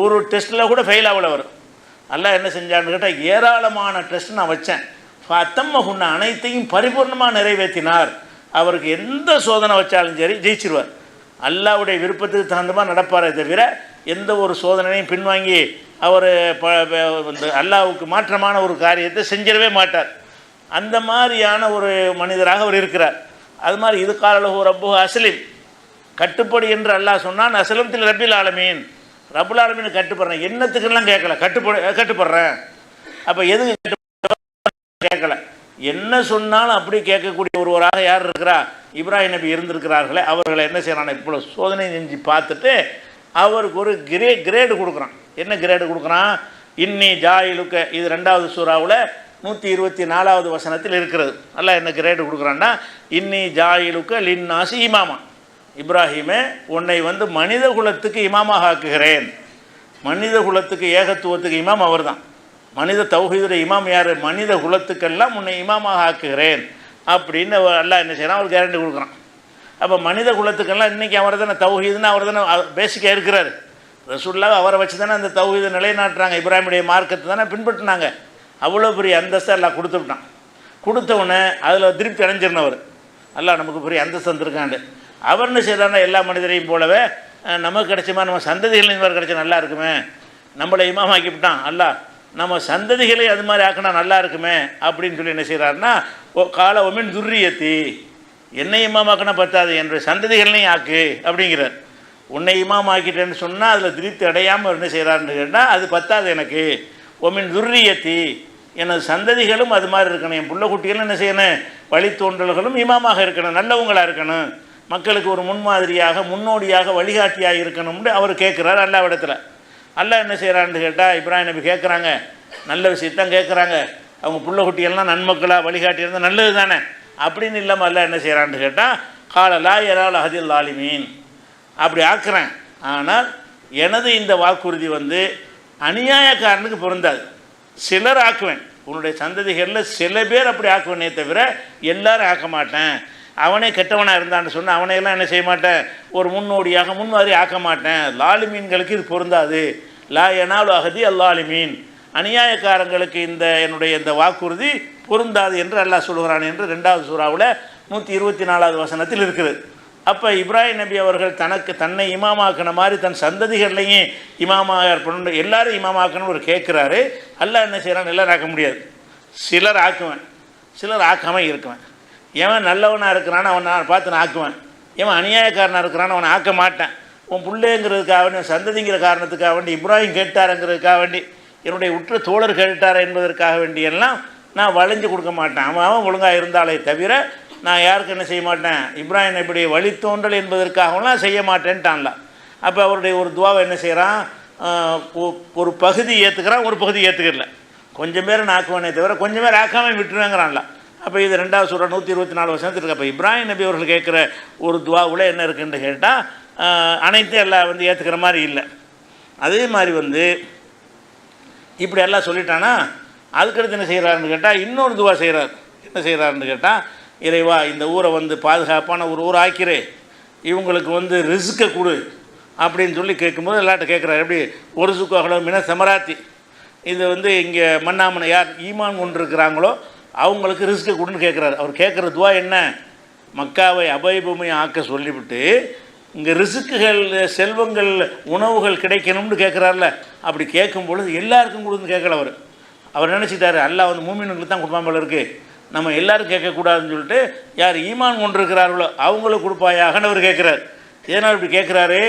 ஒரு டெஸ்ட்டில் கூட ஃபெயில் ஆகல அவர். அல்லாஹ் என்ன செஞ்சான்னு கேட்டால் ஏராளமான டெஸ்ட் நான் வச்சேன். ஃபத்தம்ம அனைத்தையும் பரிபூர்ணமாக நிறைவேற்றினார். அவருக்கு எந்த சோதனை வச்சாலும் சரி ஜெயிச்சிருவார். அல்லாவுடைய விருப்பத்துக்கு தகுந்த மாதிரி நடப்பாரே தவிர எந்த ஒரு சோதனையும் பின்வாங்கி அவர் ப அல்லாவுக்கு மாற்றமான ஒரு காரியத்தை செஞ்சிடவே மாட்டார். அந்த மாதிரியான ஒரு மனிதராக அவர் இருக்கிறார். அது மாதிரி இது காலலகு ரப்பு அஸ்லிம். கட்டுப்படி என்று அல்லாஹ் சொன்னான் அசலத்தில் ரபில் ஆலமீன். ரபுல் ஆலமீன் கட்டுப்படுறேன். என்னத்துக்கெல்லாம் கேட்கல கட்டுப்படு கட்டுப்படுறேன். அப்போ எதுக்கு கேட்கல. என்ன சொன்னாலும் அப்படி கேட்கக்கூடிய ஒருவராக யார் இருக்கிறா? இப்ராஹிம் நபி இருந்திருக்கிறார்களே அவர்களை என்ன செய்யறான் இப்போ சோதனை செஞ்சு பார்த்துட்டு அவருக்கு ஒரு கிரே கிரேடு கொடுக்குறான். என்ன கிரேடு கொடுக்குறான்? இன்னி ஜாயிலுக்க இது ரெண்டாவது சூறாவில் நூற்றி இருபத்தி நாலாவது வசனத்தில் இருக்கிறது. நல்லா என்ன கிரேடு கொடுக்குறான்னா இன்னி ஜாயிலுக்க லின்னாசி இமாமா. இப்ராஹிமே உன்னை வந்து மனித குலத்துக்கு இமாமாக ஆக்குகிறேன். மனித குலத்துக்கு ஏகத்துவத்துக்கு இமாம் அவர்தான். மனித தௌஹீதுடைய இமாம் யார்? மனித குலத்துக்கெல்லாம் உன்னை இமாமாக ஆக்குகிறேன். அப்படின்னு அல்லா என்ன செய்யறான்? அவர் கேரண்டி கொடுக்குறான். அப்போ மனித குலத்துக்கெல்லாம் இன்றைக்கி அவர் தானே தௌஹீதுன்னு அவர் தானே பேசிக்காக இருக்கிறார். ரசூல்லா அவரை வச்சு தானே அந்த தௌஹீதை நிலைநாட்டுறாங்க. இப்ராஹிமுடைய மார்க்கத்தை தானே பின்பற்றினாங்க. அவ்வளோ பெரிய அந்தஸ்தை எல்லாம் கொடுத்து விட்டான். அதில் திருப்தி அடைஞ்சிருந்தவர். அல்லா நமக்கு பெரிய அந்தஸ்து வந்திருக்காண்டு அவர் என்ன செய்கிறாருன்னா எல்லா மனிதரையும் போலவே நமக்கு கிடைச்சமா நம்ம சந்ததிகள் மாதிரி கிடைச்சா நல்லா இருக்குமே. நம்மளை இமாமாக்கிவிட்டான் விட்டான். அல்லாஹ் நம்ம சந்ததிகளை அது மாதிரி ஆக்கினா நல்லா இருக்குமே அப்படின்னு சொல்லி என்ன செய்கிறாருன்னா ஓ கால ஒமின் துர்ரியத்தி என்னை இமாமாக்கினா பத்தாது என்னுடைய சந்ததிகளையும் ஆக்கு அப்படிங்கிறார். உன்னை இமாம் ஆக்கிட்டேன்னு சொன்னால் அதில் திருப்தி அடையாமல் என்ன செய்கிறாருன்னு கேட்டால் அது பத்தாது எனக்கு. ஒமின் துர்ரியத்தி எனது சந்ததிகளும் அது மாதிரி இருக்கணும். என் பிள்ளை குட்டிகளும் என்ன செய்யணும்? வழித்தோன்றல்களும் இமாமாக இருக்கணும். நல்லவங்களாக இருக்கணும். மக்களுக்கு ஒரு முன்மாதிரியாக முன்னோடியாக வழிகாட்டியாக இருக்கணும்னு அவர் கேட்குறாரு அல்லாவிடத்தில். அல்ல என்ன செய்கிறான்னு கேட்டால் இப்ராஹிம் நபி கேட்குறாங்க நல்ல விஷயத்தான் கேட்குறாங்க அவங்க புள்ள குட்டிகள்லாம் நன்மக்களாக வழிகாட்டியிருந்தால் நல்லது தானே அப்படின்னு இல்லாமல் அல்ல என்ன செய்கிறான்னு கேட்டால் காலலா எரால் அஹதில் ஆலிமீன் அப்படி ஆக்குறேன். ஆனால் எனது இந்த வாக்குறுதி வந்து அநியாயக்காரனுக்கு பொருந்தாது. சிலர் ஆக்குவேன். உன்னுடைய சந்ததிகளில் சில பேர் அப்படி ஆக்குவேனே தவிர எல்லாரும் ஆக்க மாட்டேன். அவனே கெட்டவனாக இருந்தான்னு சொன்னால் அவனையெல்லாம் என்ன செய்ய மாட்டேன்? ஒரு முன்னோடியாக முன்மாதிரி ஆக்க மாட்டேன். லாலிமீன்களுக்கு இது பொருந்தாது. லா எனாலு அகதி அல்லாலிமீன் அநியாயக்காரங்களுக்கு இந்த என்னுடைய இந்த வாக்குறுதி பொருந்தாது என்று அல்லாஹ் சொல்கிறான் என்று ரெண்டாவது சூறாவில் நூற்றி இருபத்தி நாலாவது வசனத்தில் இருக்குது. அப்போ இப்ராஹிம் நபி அவர்கள் தனக்கு தன்னை இமாமாக்கின மாதிரி தன் சந்ததிகள்லையும் இமாமாக பண்ணணும் எல்லாரும் இமாமாக்கணும்னு ஒரு கேட்குறாரு அல்லாஹ் என்ன செய்கிறான் எல்லாரும் ஆக்க முடியாது. சிலர் ஆக்குவேன். சிலர் ஆக்காமல் இருக்குவேன். எவன் நல்லவனாக இருக்கிறான்னு அவனை நான் பார்த்து நான் ஆக்குவேன். எவன் அநியாயக்காரனாக இருக்கிறான்னு அவனை ஆக்க மாட்டேன். உன் பிள்ளைங்கிறதுக்காக வேண்டி சந்ததிங்கிற காரணத்துக்காக வேண்டி இப்ராஹிம் கேட்டாருங்கிறதுக்காக வேண்டி என்னுடைய உற்ற தோழர் கேட்டார் என்பதற்காக வேண்டி எல்லாம் நான் வளைஞ்சு கொடுக்க மாட்டேன். அவன் அவன் ஒழுங்காக இருந்தாலே தவிர நான் யாருக்கு என்ன செய்ய மாட்டேன். இப்ராஹிம் இப்படி வழித்தோன்றல் என்பதற்காகலாம் செய்ய மாட்டேன்ட்டான்ல. அப்போ அவருடைய ஒரு துவாவை என்ன செய்கிறான் ஒரு பகுதி ஏற்றுக்கிறான் ஒரு பகுதி ஏற்றுக்கிறல கொஞ்சம் பேர் நான் ஆக்குவானே தவிர கொஞ்சம் பேர் ஆக்காமல் விட்டுருவேங்கிறான்ல. அப்போ இது ரெண்டாவது சொல்கிற நூற்றி இருபத்தி நாலு வருஷத்துக்கு இருக்கு. அப்போ இப்ராஹிம் நபி அவர்கள் கேட்குற ஒரு துவாவில் என்ன இருக்குன்னு கேட்டால் அனைத்து எல்லாம் வந்து ஏற்றுக்கிற மாதிரி இல்லை. அதே மாதிரி வந்து இப்படி எல்லாம் சொல்லிட்டானா அதுக்கடுத்து என்ன செய்கிறாருன்னு கேட்டால் இன்னொரு துவா செய்கிறார் என்ன செய்கிறாருன்னு கேட்டால் இறைவா இந்த ஊரை வந்து பாதுகாப்பான ஒரு ஊரை ஆக்கிறே இவங்களுக்கு வந்து ரிஸ்க்கை கொடு அப்படின்னு சொல்லி கேட்கும்போது எல்லாட்ட கேட்குறாரு. எப்படி? ஒரு சுக்காகளோ மின செமராத்தி. இது வந்து இங்கே மண்ணாமனை யார் ஈமான் கொண்டு இருக்கிறாங்களோ அவங்களுக்கு ரிஸ்க்கு கொடுன்னு கேட்குறாரு அவர் கேட்குற துவா என்ன? மக்காவை அபயபூமி ஆக்க சொல்லிவிட்டு இங்கே ரிசுக்குகள் செல்வங்கள் உணவுகள் கிடைக்கணும்னு கேட்குறாருல அப்படி கேட்கும் பொழுது எல்லாருக்கும் கொடுன்னு கேட்கல அவர். அவர் நினச்சிட்டாரு அல்லாஹ் வந்து மூமினுங்களுக்கு தான் கொடுப்பாமல் இருக்குது நம்ம எல்லாரும் கேட்கக்கூடாதுன்னு சொல்லிட்டு யார் ஈமான் கொண்டிருக்கிறார்களோ அவங்களுக்கு கொடுப்பாயாகன்னு அவர் கேட்குறாரு ஏன்னா இப்படி கேட்குறாரு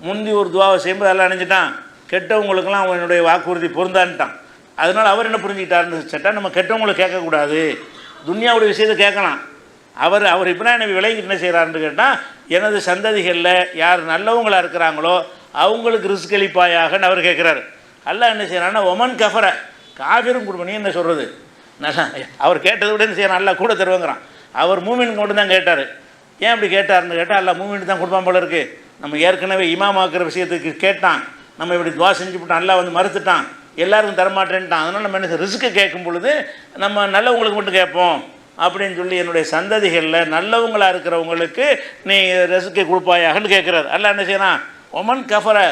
முந்தி ஒரு துவாவை செய்யும்போது எல்லாம் அணிஞ்சிட்டான் கெட்டவங்களுக்கெல்லாம் அவனுடைய வாக்குறுதி பொருந்தான்ட்டான். அதனால் அவர் என்ன புரிஞ்சுக்கிட்டாருன்னு சட்டா நம்ம கெட்டவங்களை கேட்கக்கூடாது. துன்யாவுடைய விஷயத்தை கேட்கலாம். அவர் அவர் இப்ராஹிம் நபி விலகிட்டு என்ன செய்கிறாருன்னு கேட்டால் எனது சந்ததிகளில் யார் நல்லவங்களாக இருக்கிறாங்களோ அவங்களுக்கு ரிஸ்களிப்பாயாகன்னு அவர் கேட்குறாரு. அல்லா என்ன செய்கிறான்னா ஒமன் கஃபரை. காஃபிரும் கொடுப்ப என்ன சொல்கிறது நல்லா அவர் கேட்டதை விட என்ன செய்யணும் நல்லா கூட தருவங்கிறான். அவர் மூமின் மட்டும் தான் கேட்டார். ஏன் அப்படி கேட்டார்னு கேட்டால் அல்ல மூமின் தான் கொடுப்பான் போல இருக்குது நம்ம ஏற்கனவே இமாமாக்குற விஷயத்துக்கு கேட்டான். நம்ம இப்படி துவா செஞ்சு விட்டான் நல்லா வந்து மறுத்துட்டான். எல்லாருக்கும் தரமாட்டேன்ட்டான். அதனால் நம்ம என்ன ரிஸ்க்கு கேட்கும் பொழுது நம்ம நல்லவங்களுக்கு மட்டும் கேட்போம். அப்படின்னு சொல்லி என்னுடைய சந்ததிகளில் நல்லவங்களாக இருக்கிறவங்களுக்கு நீ ரிஸ்க்கு கொடுப்பாயாகன்னு கேட்குறாரு. அல்ல என்ன செய்யறான்? ஒமன் கஃபரை.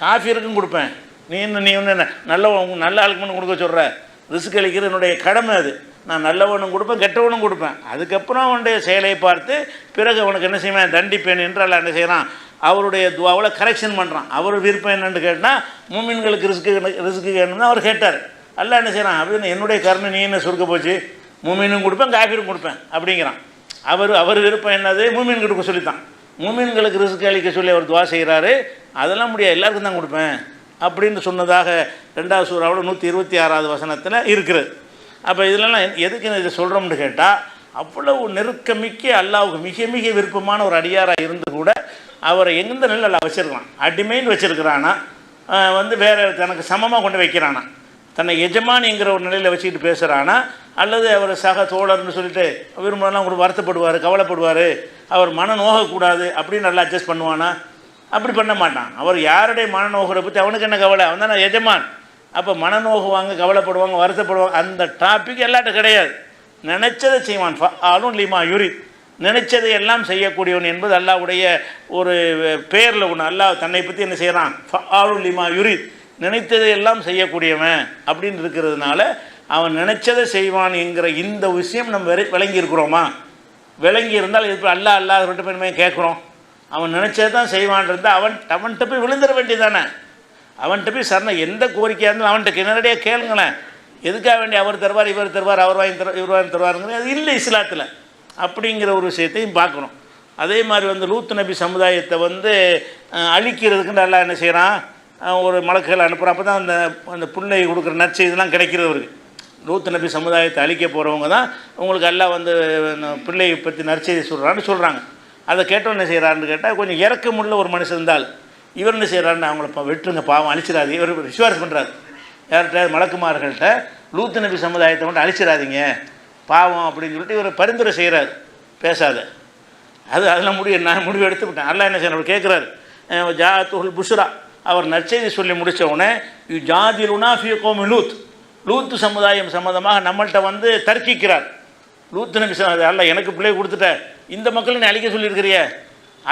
காஃபியருக்கும் கொடுப்பேன். நீ என்ன நீ ஒன்று என்ன நல்லவன் நல்ல ஆளுக்கு மட்டும் கொடுக்க சொல்கிற ரிஸ்க் அளிக்கிறது என்னுடைய கடமை அது. நான் நல்லவனும் கொடுப்பேன் கெட்டவனும் கொடுப்பேன். அதுக்கப்புறம் அவனுடைய செயலை பார்த்து பிறகு அவனுக்கு என்ன செய்வேன்? தண்டிப்பேன் என்று அல்ல என்ன செய்கிறான் அவருடைய துவாவில் கரெக்ஷன் பண்ணுறான் அவர் விருப்பம் என்னென்னு கேட்டால் மூமின்களுக்கு ரிஸ்க்கு ரிஸ்க்கு வேணும்னு அவர் கேட்டார். அல்ல என்ன செய்கிறான் அப்படின்னு என்னுடைய கருணை நீ என்ன சுருக்க போச்சு? மூமினும் கொடுப்பேன் காஃபிரும் கொடுப்பேன் அப்படிங்கிறான். அவர் அவர் விருப்பம் என்னது? மூமின் கொடுக்க சொல்லித்தான். மூமின்களுக்கு ரிஸ்க் அளிக்க சொல்லி அவர் துவா செய்கிறாரு அதெல்லாம் முடியாது எல்லாருக்கும் தான் கொடுப்பேன் அப்படின்னு சொன்னதாக ரெண்டாவது சூறாவோட நூற்றி இருபத்தி ஆறாவது வசனத்தில் இருக்கிறது அப்போ இதிலலாம் எதுக்கு நான் இதை சொல்கிறோம்னு கேட்டால் அவ்வளவு நெருக்கமிக்க அல்லாவுக்கு மிக மிக விருப்பமான ஒரு அடியாராக இருந்து கூட அவரை எந்த நிலையில் அல்லா வச்சிருக்கலாம்? அடிமைன்னு வச்சுருக்கிறானா? வந்து வேறு தனக்கு சமமாக கொண்டு வைக்கிறானா? தன்னை எஜமானிங்கிற ஒரு நிலையில் வச்சுக்கிட்டு பேசுகிறானா அல்லது அவர் சக தோழர்னு சொல்லிட்டு விரும்பலாம் கூட வருத்தப்படுவார் கவலைப்படுவார் அவர் மன நோகக்கூடாது அப்படின்னு நல்லா அட்ஜஸ்ட் பண்ணுவானா? அப்படி பண்ண மாட்டான். அவர் யாருடைய மனநோகரை பற்றி அவனுக்கு என்ன கவலை? அவன் தானே எஜமான். அப்போ மனநோகுவாங்க கவலைப்படுவாங்க வருத்தப்படுவாங்க அந்த டாபிக் எல்லாட்டும் கிடையாது. நினச்சதை செய்வான். ஆளும் லிமா யூரி. நினைச்சதை எல்லாம் செய்யக்கூடியவன் என்பது அல்லாவுடைய ஒரு பேரில் ஒன்று அல்லாஹ் தன்னை பற்றி என்ன செய்கிறான் ஆளும் லிமா யுரி நினைத்ததை எல்லாம் செய்யக்கூடியவன் அப்படின்னு இருக்கிறதுனால அவன் நினைச்சதை செய்வான் என்கிற இந்த விஷயம் நம்ம வெற- விளங்கி இருக்கிறோமா விளங்கி இருந்தால் இது அல்லா அல்லாஹ் ரெண்டு பேருமே கேட்குறோம்? அவன் நினச்சதை தான் செய்வான் இருந்தால் அவன் அவன்கிட்ட போய் விழுந்துட வேண்டியதானே அவன்கிட்ட போய் சரண எந்த கோரிக்கையாக இருந்தாலும் அவன்கிட்ட நேரடியாக கேளுங்களேன். எதுக்காக வேண்டிய அவர் தருவார் இவர் தருவார் அவர் வாங்கி தருவார் இவர் வாங்கி தருவாருங்கிறது அது இல்லை இஸ்லாத்தில். அப்படிங்கிற ஒரு விஷயத்தையும் பார்க்கணும். அதே மாதிரி வந்து லூத்து நபி சமுதாயத்தை வந்து அழிக்கிறதுக்கு நல்லா என்ன செய்கிறான் ஒரு மலக்குகள் அனுப்புகிறான் அப்போ தான் அந்த அந்த புள்ளை கொடுக்குற நற்செய்தெல்லாம் கிடைக்கிறது அவருக்கு. லூத்து நபி சமுதாயத்தை அழிக்க போகிறவங்க தான் உங்களுக்கு எல்லாம் வந்து பிள்ளையை பற்றி நற்செய்தி சொல்கிறான்னு சொல்கிறாங்க அதை கேட்டவன் என்ன செய்கிறான்னு கேட்டால் கொஞ்சம் இறக்கமுள்ள ஒரு மனுஷன் இருந்தால் இவர் என்ன செய்கிறாருன்னு அவங்கள பா- வெட்டுருங்க பாவம் அழிச்சிடாது. இவர் விசுவாசம் பண்ணுறாரு யார்கிட்ட? மலக்குமார்கள்ட்ட. லூத்து நபி சமுதாயத்தை மட்டும் அழிச்சிடாதீங்க. பாவம் அப்படின்னு சொல்லிட்டு இவர் பரிந்துரை செய்கிறார் பேசாத. அது அதில் முடிவு நான் முடிவு எடுத்து விட்டேன் அல்லாஹ் என்ன செய்யணும் கேட்குறாரு ஜாத்துல் புஷ்ரா. அவர் நற்செய்தி சொல்லி முடித்த உடனே யு ஜாதிலுனா ஃபி கோமி லூத். லூத்து சமுதாயம் சம்மந்தமாக நம்மள்கிட்ட வந்து தர்க்கிக்கிறார். லூத்து நபி அல்ல எனக்கு பிள்ளை கொடுத்துட்ட. இந்த மக்களை நீ அழிக்க சொல்லியிருக்கிறிய?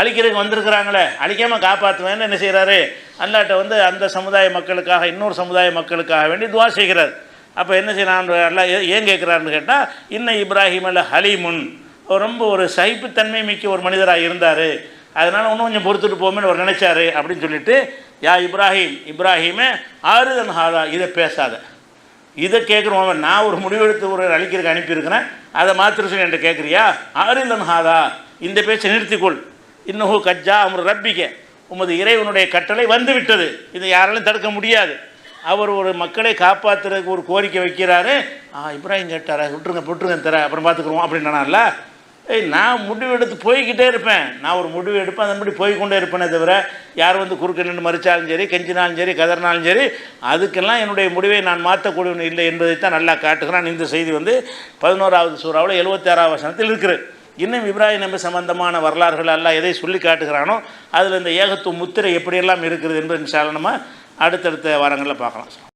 அழிக்கிறதுக்கு வந்திருக்கிறாங்களே? அழிக்காமல் காப்பாற்றுவேன்னு என்ன செய்கிறாரு அல்லாட்ட வந்து அந்த சமுதாய மக்களுக்காக இன்னொரு சமுதாய மக்களுக்காக வேண்டி துவா செய்கிறார். அப்போ என்ன செய்யறான் அல்லா ஏ- ஏன் கேட்குறாருன்னு கேட்டால் இன்ன இப்ராஹிம் அல்ல ஹலீமுன். ரொம்ப ஒரு சகிப்புத்தன்மை மிக்க ஒரு மனிதராக இருந்தார். அதனால் இன்னும் கொஞ்சம் பொறுத்துட்டு போமேன்னு அவர் நினச்சாரு அப்படின்னு சொல்லிட்டு யா இப்ராஹிம் இப்ராஹிமே ஆறுதன் ஹாதா இதை பேசாத. இதை கேட்குறோம் நான் ஒரு முடிவெடுத்து ஒரு அழிக்கிறதுக்கு அனுப்பியிருக்கிறேன். அதை மாத்திர சொல்லி என்கிட்ட கேட்குறியா ஆறுதன் ஹாதா இந்த பேச்சை நிறுத்திக்கொள். இன்னும் கஜ்ஜா அமர் ரப்பிக்க உமது இறைவனுடைய கட்டளை வந்து விட்டது இதை யாராலும் தடுக்க முடியாது. அவர் ஒரு மக்களை காப்பாற்றுறதுக்கு ஒரு கோரிக்கை வைக்கிறாரு. ஆ இப்ராஹிம் கேட்டாரா விட்டுருங்க விட்டுருங்க தர அப்புறம் பார்த்துக்குருவோம் அப்படின்னால ஏய் நான் முடிவு எடுத்து போய்கிட்டே இருப்பேன். நான் ஒரு முடிவு எடுப்பேன் அதன்படி போய் கொண்டே இருப்பேனே தவிர யார் வந்து குறுக்க நின்று மறிச்சாலும் சரி கெஞ்சினாலும் சரி கதறினாலும் சரி அதுக்கெல்லாம் என்னுடைய முடிவை நான் மாற்றக்கூடியவன் இல்லை என்பதைத்தான் நல்லா காட்டுகிறான். இந்த செய்தி வந்து பதினோராவது சூறாவில் எழுபத்தாறாவது வசனத்தில் இருக்குது. இன்னும் இப்ராஹிம் நபி சம்பந்தமான வரலாறுகள் எல்லாம் எதை சொல்லி காட்டுகிறானோ அதில் இந்த ஏகத்துவ முத்திரை எப்படியெல்லாம் இருக்கிறது என்பது இன்ஷா நம்ம அடுத்தடுத்த வாரங்களில் பார்க்கலாம்.